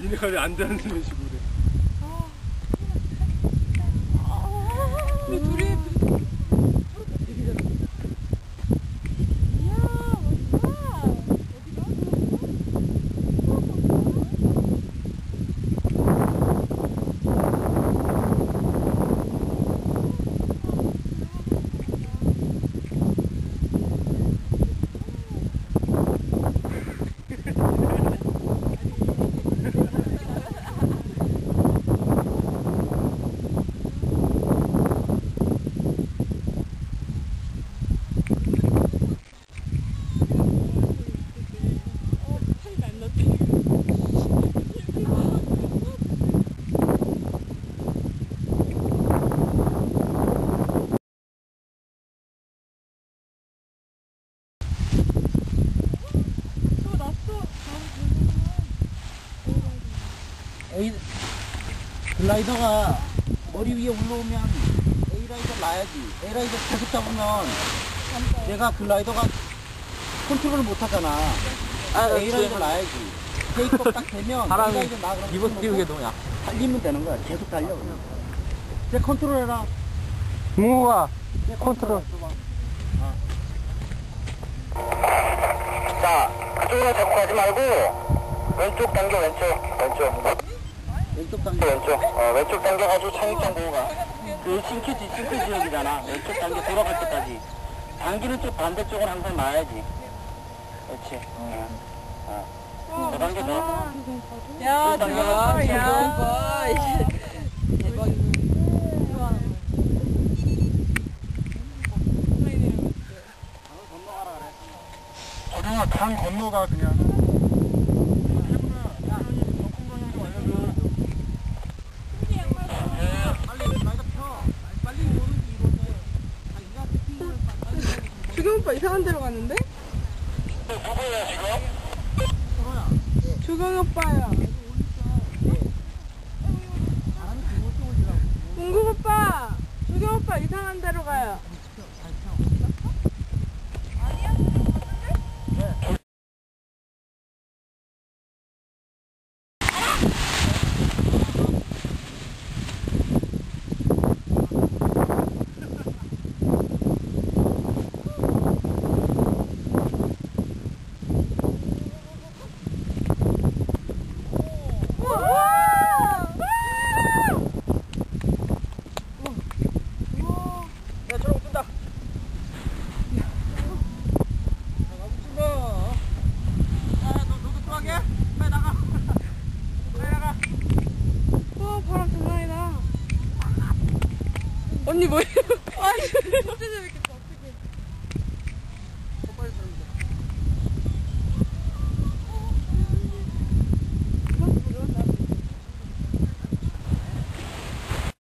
니네가 왜안 되는 식으로 그래. 우리 둘이 에이, 글라이더가 머리 위에 올라오면 A라이더 놔야지. A라이더 계속 잡으면 내가 글라이더가 컨트롤을 못 하잖아. 아, A라이더 놔야지. 테이크업 딱 되면 바람이 A라이더 놔 그러면 손 띄우게 약. 달리면 되는 거야. 계속 달려 그냥. 제 컨트롤 해라. 내 컨트롤. 자, 그쪽으로 자꾸 가지 말고 왼쪽 당겨 왼쪽 왼쪽 왼쪽 당겨. 왼쪽 어, 왼쪽 당겨가지고 창익장 보고 가. 그 싱크지 싱크 지역이잖아. 왼쪽 당겨 돌아갈 때까지. 당기는 쪽 반대쪽은 항상 놔야지. 그렇지. 어. 어. 더 당겨 더. 야, 당겨. 대박, 야. 저동아 강 건너가 그냥. 주경 오빠 이상한 데로 갔는데? 누구야 지금? 주경 오빠야. 동국 오빠. 주경 오빠 이상한 데로 가요. 야, 저런 뜬다. 나가고 싶어. 야, 너, 너도 들어가게? 빨리 나가. 빨리 나가. 와, 바